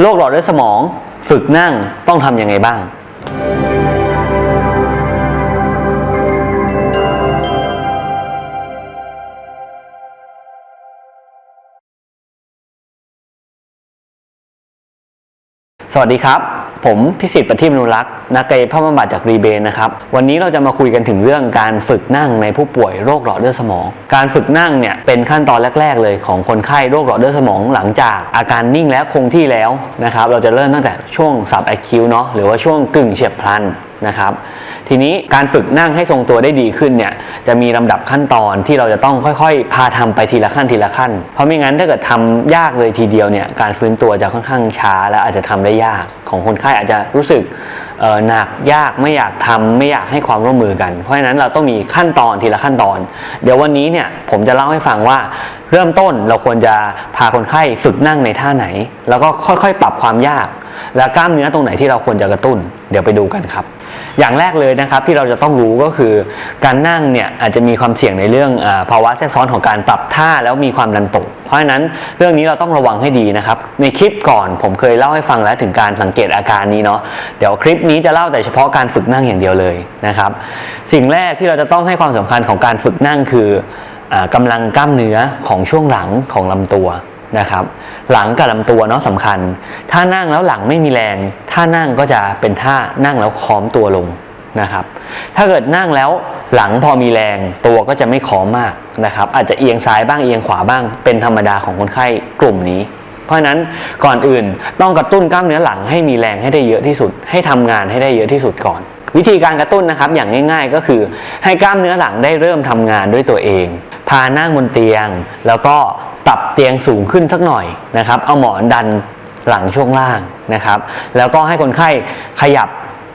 โรคหลอดเลือดสมอง ฝึกนั่งต้องทำยังไงบ้าง สวัสดีครับ ผมพิสิทธิ์ประทีปนุรักษ์นักกายภาพบำบัดจากรีเบนนะครับ วันนี้เราจะมาคุยกันถึงเรื่องการฝึกนั่งในผู้ป่วยโรคหลอดเลือดสมอง การฝึกนั่งเนี่ยเป็นขั้นตอนแรก ๆ เลยของคนไข้โรคหลอดเลือดสมอง หลังจากอาการนิ่งแล้วคงที่แล้วนะครับ เราจะเริ่มตั้งแต่ช่วงสับไอคิวเนาะหรือว่าช่วงกึ่งเฉียบพลันนะครับ ทีนี้การฝึกนั่งให้ทรงตัวได้ดีขึ้นเนี่ยจะมีลำดับขั้นตอนที่เราจะต้องค่อยๆ พาทำไปทีละขั้นทีละขั้น เพราะไม่งั้นถ้าเกิดทำยากเลยทีเดียวเนี่ยการฟื้นตัวจะค่อนข้างช้าและอาจจะทำได้ยากของคนไข้อาจจะรู้สึกหนักยากไม่อยากทำไม่อยากให้ความร่วมมือกัน เพราะฉะนั้นเราต้องมีขั้นตอนทีละขั้นตอน เดี๋ยววันนี้เนี่ยผมจะเล่าให้ฟังว่า เริ่มต้นเราควรจะพาคนไข้ฝึกนั่งในท่าไหน แล้วก็ค่อยๆ ปรับความยาก และกล้ามเนื้อตรงไหนที่เราควรจะกระตุ้น เดี๋ยวไปดูกันครับ อย่างแรกเลยนะครับที่เราจะต้องรู้ก็คือ การนั่งเนี่ยอาจจะมีความเสี่ยงในเรื่องอภาวะแทรกซ้อนของการปรับท่าแล้วมีความดันตก ราะฉะนั้นเรื่องนี้เราต้องระวังให้ดีนะครับ ในคลิปก่อนผมเคยเล่าให้ฟังแล้วถึงการสังเกตอาการนี้เนาะเดี๋ยวคลิปนี้จะเล่าแต่เฉพาะการฝึกนั่งอย่างเดียวเลยนะครับ สิ่งแรกที่เราจะต้องให้ความสำคัญของการฝึกนั่งคืออากำลังกล้ามเนื้อของช่วงหลังของลำตัวนะครับหลังกับลำตัวเนาะสำคัญ ถ้านั่งแล้วหลังไม่มีแรง ถ้านั่งก็จะเป็นท่านั่งแล้วค้อมตัวลง นะครับ ถ้าเกิดนั่งแล้วหลังพอมีแรงตัวก็จะไม่คอมากนะครับ อาจจะเอียงซ้ายบ้างเอียงขวาบ้างเป็นธรรมดาของคนไข้กลุ่มนี้ เพราะฉะนั้นก่อนอื่นต้องกระตุ้นกล้ามเนื้อหลังให้มีแรงให้ได้เยอะที่สุด ให้ทำงานให้ได้เยอะที่สุดก่อน วิธีการกระตุ้นนะครับอย่างง่าย ๆ ก็คือ ให้กล้ามเนื้อหลังได้เริ่มทำงานด้วยตัวเอง พานั่งบนเตียง แล้วก็ปรับเตียงสูงขึ้นสักหน่อยนะครับ เอาหมอนดันหลังช่วงล่างนะครับ แล้วก็ให้คนไข้ขยับ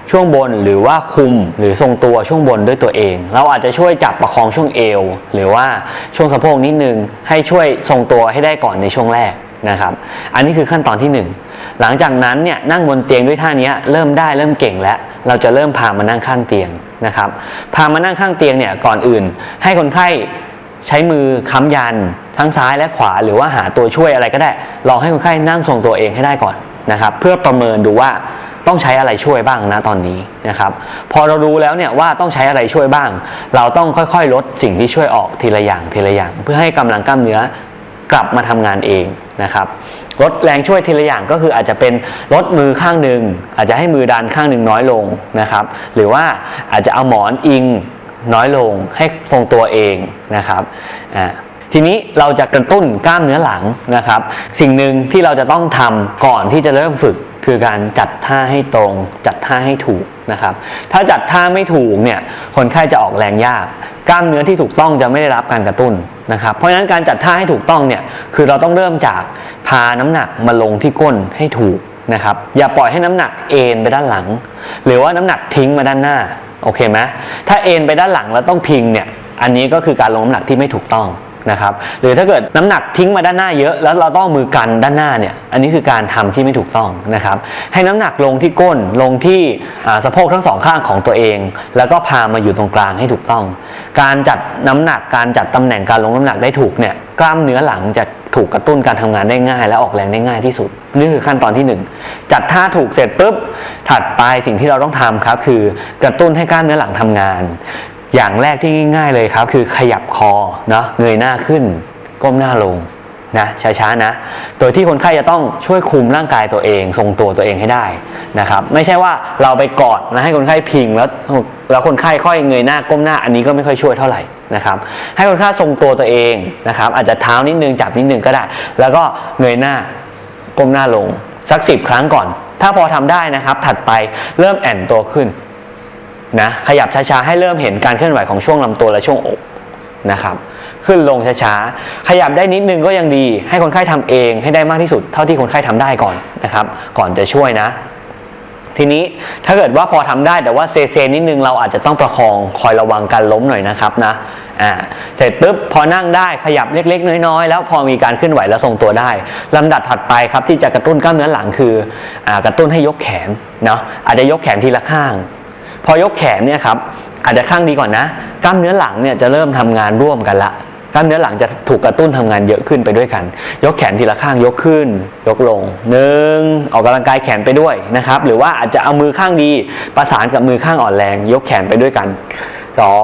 ช่วงบนหรือว่าคุมหรือทรงตัวช่วงบนด้วยตัวเอง เราอาจจะช่วยจับประคองช่วงเอว หรือว่าช่วงสะโพกนิดนึง ให้ช่วยทรงตัวให้ได้ก่อนในช่วงแรกนะครับ อันนี้คือขั้นตอนที่หนึ่งหลังจากนั้นเนี่ยนั่งบนเตียงด้วยท่านี้เริ่มได้เริ่มเก่งแล้ว เราจะเริ่มพามานั่งข้างเตียงนะครับพามานั่งข้างเตียงเนี่ยก่อนอื่น ให้คนไข้ใช้มือค้ำยัน ทั้งซ้ายและขวาหรือว่าหาตัวช่วยอะไรก็ได้ลองให้คนไข้นั่งทรงตัวเองให้ได้ก่อนนะครับ เพื่อประเมินดูว่า ต้องใช้อะไรช่วยบ้างนะตอนนี้นะครับพอเรารู้แล้วเนี่ยว่าต้องใช้อะไรช่วยบ้าง เราต้องค่อยๆ ลดสิ่งที่ช่วยออกทีละอย่างทีละอย่าง เพื่อให้กำลังกล้ามเนื้อกลับมาทำงานเองนะครับลดแรงช่วยทีละอย่างก็คืออาจจะเป็นลดมือข้างหนึ่งอาจจะให้มือดันข้างหนึ่งน้อยลงนะครับ หรือว่าอาจจะเอาหมอนอิงน้อยลงให้ทรงตัวเองนะครับอ่าทีนี้เราจะกระตุ้นกล้ามเนื้อหลังนะครับ สิ่งหนึ่งที่เราจะต้องทำก่อนที่จะเริ่มฝึก คือการจัดท่าให้ตรง จัดท่าให้ถูกนะครับ ถ้าจัดท่าไม่ถูกเนี่ยคนไข้จะออกแรงยาก กล้ามเนื้อที่ถูกต้องจะไม่ได้รับการกระตุ้นนะครับ เพราะฉะนั้นการจัดท่าให้ถูกต้องเนี่ยคือเราต้องเริ่มจากพาน้ำหนักมาลงที่ก้นให้ถูกนะครับ อย่าปล่อยให้น้ำหนักเอ็นไปด้านหลัง หรือว่าน้ำหนักทิ้งมาด้านหน้าโอเคไหมถ้าเอ็นไปด้านหลังแล้วต้องพิงเนี่ยอันนี้ก็คือการลงน้ำหนักที่ไม่ถูกต้อง นะครับหรือถ้าเกิดน้ำหนักทิ้งมาด้านหน้าเยอะ แล้วเราต้องมือกันด้านหน้าเนี่ยอันนี้คือการทำที่ไม่ถูกต้องนะครับ ให้น้ำหนักลงที่ก้นลงที่สะโพกทั้งสองข้างของตัวเอง แล้วก็พามาอยู่ตรงกลางให้ถูกต้อง การจัดน้ำหนักการจัดตำแหน่งการลงน้ำหนักได้ถูกเนี่ยกล้ามเนื้อหลังจะถูกกระตุ้นการทำงานได้ง่าย และออกแรงได้ง่ายที่สุด นี่คือขั้นตอนที่หนึ่งจัดท่าถูกเสร็จปุ๊บถัดไปสิ่งที่เราต้องทำครับคือกระตุ้นให้กล้ามเนื้อหลังทำงาน อย่างแรกที่ง่ายๆเลยครับ คือขยับคอเนาะเงยหน้าขึ้น ก้มหน้าลงนะช้าๆนะ โดยที่คนไข้จะต้องช่วยคุมร่างกายตัวเอง ทรงตัวตัวเองให้ได้นะครับ ไม่ใช่ว่าเราไปกอดแล้วให้คนไข้พิงแล้วแล้วคนไข้ค่อยเงยหน้าก้มหน้าอันนี้ก็ไม่ค่อยช่วยเท่าไหร่นะครับ ให้คนไข้ทรงตัวตัวเองนะครับ อาจจะเท้านิดนึงจับนิดนึงก็ได้ แล้วก็เงยหน้าก้มหน้าลงสักสิบครั้งก่อน ถ้าพอทำได้นะครับ ถัดไปเริ่มแอนตัวขึ้น นะขยับช้าๆให้เริ่มเห็นการเคลื่อนไหวของช่วงลำตัวและช่วงอกนะครับ ขึ้นลงช้าๆขยับได้นิดนึงก็ยังดี ให้คนไข้ทำเองให้ได้มากที่สุด เท่าที่คนไข้ทำได้ก่อนนะครับ ก่อนจะช่วยนะ ทีนี้ถ้าเกิดว่าพอทำได้แต่ว่าเซเซนิดนึงเราอาจจะต้องประคองคอยระวังการล้มหน่อยนะครับนะอ่าเสร็จปุ๊บพอนั่งได้ขยับเล็ก ๆ น้อยๆ แล้วพอมีการเคลื่อนไหวแล้วทรงตัวได้ลำดับถัดไปครับที่จะกระตุ้นกล้ามเนื้อหลังคืออ่ากระตุ้นให้ยกแขนเนาะอาจจะยกแขนทีละข้าง อยกแขนเนี่ยครับอาจจะข้างดีก่อนนะ กล้ามเนื้อหลังเนี่ยจะเริ่มทำงานร่วมกันละกล้ามเนื้อหลังจะถูกกระตุ้นทำงานเยอะขึ้นไปด้วยกัน ยกแขนทีละข้างยกขึ้น ยกลงหนึ่งออกกำลังกายแขนไปด้วยนะครับ หรือว่าอาจจะเอามือข้างดี ประสานกับมือข้างอ่อนแรง ยกแขนไปด้วยกันสอ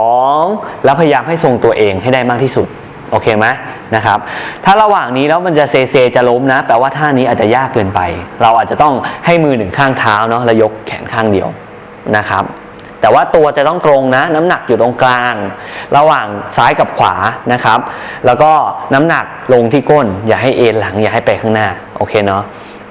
งแล้วพยายามให้ทรงตัวเองให้ได้มากที่สุดโอเคไหมนะครับ ถ้าระหว่างนี้แล้วมันจะเซเซจะล้มนะ แปลว่าท่านี้อาจจะยากเกินไป เราอาจจะต้องให้มือหนึ่งข้างเท้าเนาะแล้วยกแขนข้างเดียวนะครับ แต่ว่าตัวจะต้องตรงนะ น้ำหนักอยู่ตรงกลาง ระหว่างซ้ายกับขวานะครับ แล้วก็น้ำหนักลงที่ก้น อย่าให้เอ็นหลังอย่าให้ไปข้างหน้าโอเคเนาะ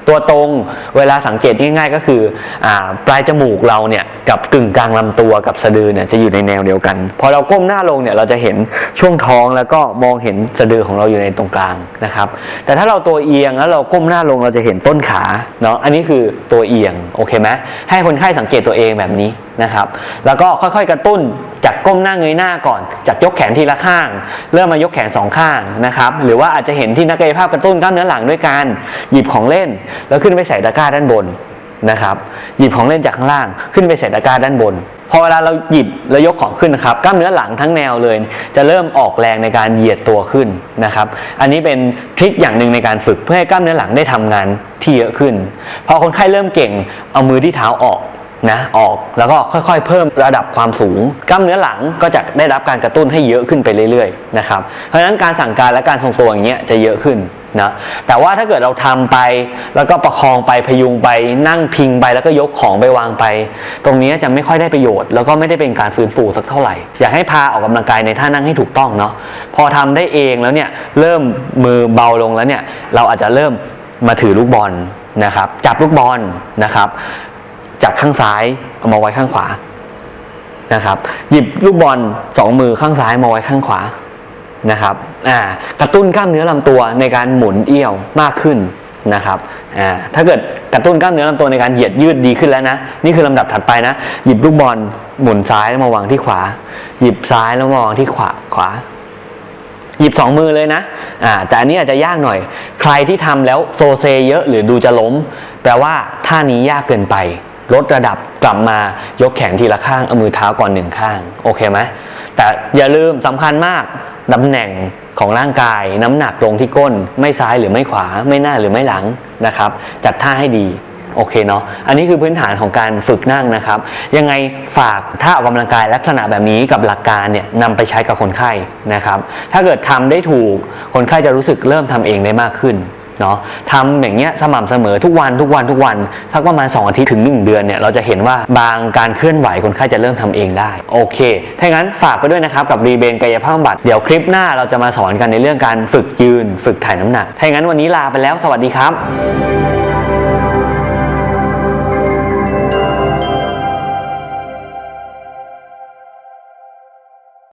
ตัวตรงเวลาสังเกตง่ายๆก็คืออปลายจมูกเราเนี่ยกับกึ่งกลางลำตัวกับสะดือเนี่ยจะอยู่ในแนวเดียวกัน พอเราก้มหน้าลงเนี่ยเราจะเห็นช่วงท้องแล้วก็มองเห็นสะดือของเราอยู่ในตรงกลางนะครับ แต่ถ้าเราตัวเอียงแล้วเราก้มหน้าลงเราจะเห็นต้นขาเนาะอันนี้คือตัวเอียงโอเคไหมให้คนไข้สังเกตตัวเองแบบนี้นะครับ แล้วก็ค่อยๆกระตุ้น จากก้มหน้าเงยหน้าก่อน จากยกแขนทีละข้าง เริ่มมายกแขนสองข้างนะครับ หรือว่าอาจจะเห็นที่นักกายภาพกระตุ้นกล้ามเนื้อหลังด้วยการหยิบของเล่น แล้วขึ้นไปใส่ตะกร้าด้านบนนะครับหยิบของเล่นจากข้างล่างขึ้นไปใส่ตะกร้าด้านบน พอเวลาเราหยิบแล้วยกของขึ้นนะครับกล้ามเนื้อหลังทั้งแนวเลย จะเริ่มออกแรงในการเหยียดตัวขึ้นนะครับ อันนี้เป็นทริคอย่างหนึ่งในการฝึกเพื่อให้กล้ามเนื้อหลังได้ทำงานที่เยอะขึ้น พอคนไข้เริ่มเก่งเอามือที่เท้าออก นะออกแล้วก็ค่อยๆ เพิ่มระดับความสูง กล้ามเนื้อหลังก็จะได้รับการกระตุ้นให้เยอะขึ้นไปเรื่อยๆนะครับเพราะฉะนั้นการสั่งการและการทรงตัวอย่างเงี้ยจะเยอะขึ้นนะแต่ว่าถ้าเกิดเราทำไปแล้วก็ประคองไปพยุงไปนั่งพิงไปแล้วก็ยกของไปวางไป ตรงนี้จะไม่ค่อยได้ประโยชน์ แล้วก็ไม่ได้เป็นการฟื้นฟูสักเท่าไหร่ อยากให้พาออกกำลังกายในท่านั่งให้ถูกต้องเนาะพอทำได้เองแล้วเนี่ยเริ่มมือเบาลงแล้วเนี่ยเราอาจจะเริ่มมาถือลูกบอลนะครับจับลูกบอลนะครับ จากข้างซ้ายเอามาไว้ข้างขวานะครับ หยิบลูกบอลสองมือข้างซ้ายมาไว้ข้างขวานะครับอ่ากระตุ้นกล้ามเนื้อลำตัวในการหมุนเอี้ยวมากขึ้นนะครับอ่าถ้าเกิดกระตุ้นกล้ามเนื้อลำตัวในการเหยียดยืดดีขึ้นแล้วนะ นี่คือลำดับถัดไปนะ หยิบลูกบอลหมุนซ้ายแล้วมาวางที่ขวา หยิบซ้ายแล้วมาวางที่ขวาขวา หยิบสองมือเลยนะอ่าแต่อันนี้อาจจะยากหน่อย ใครที่ทำแล้วโซเซเยอะหรือดูจะล้ม แปลว่าท่านี้ยากเกินไป ลดระดับกลับมายกแขนทีละข้าง เอามือเท้าก่อนหนึ่งข้าง โอเคไหมแต่อย่าลืมสำคัญมากตำแหน่งของร่างกาย น้ำหนักลงที่ก้น ไม่ซ้ายหรือไม่ขวา ไม่หน้าหรือไม่หลังนะครับ จัดท่าให้ดีโอเคเนาะ อันนี้คือพื้นฐานของการฝึกนั่งนะครับ ยังไงฝากท่าออกกำลังกายลักษณะแบบนี้กับหลักการเนี่ยนำไปใช้กับคนไข้นะครับ ถ้าเกิดทำได้ถูกคนไข้จะรู้สึกเริ่มทำเองได้มากขึ้น เนาะทำอย่างเงี้ยสม่ำเสมอทุกวันทุกวันทุกวัน สักประมาณ 2 อาทิตย์ถึง 1 เดือนเนี่ยเราจะเห็นว่าบางการเคลื่อนไหวคนไข้จะเริ่มทำเองได้ โอเค ถ้างั้นฝากไปด้วยนะครับ กับรีเบนกายภาพบำบัดเดี๋ยวคลิปหน้าเราจะมาสอนกันในเรื่องการฝึกยืน ฝึกถ่ายน้ำหนักถ้างั้นวันนี้ลาไปแล้ว สวัสดีครับ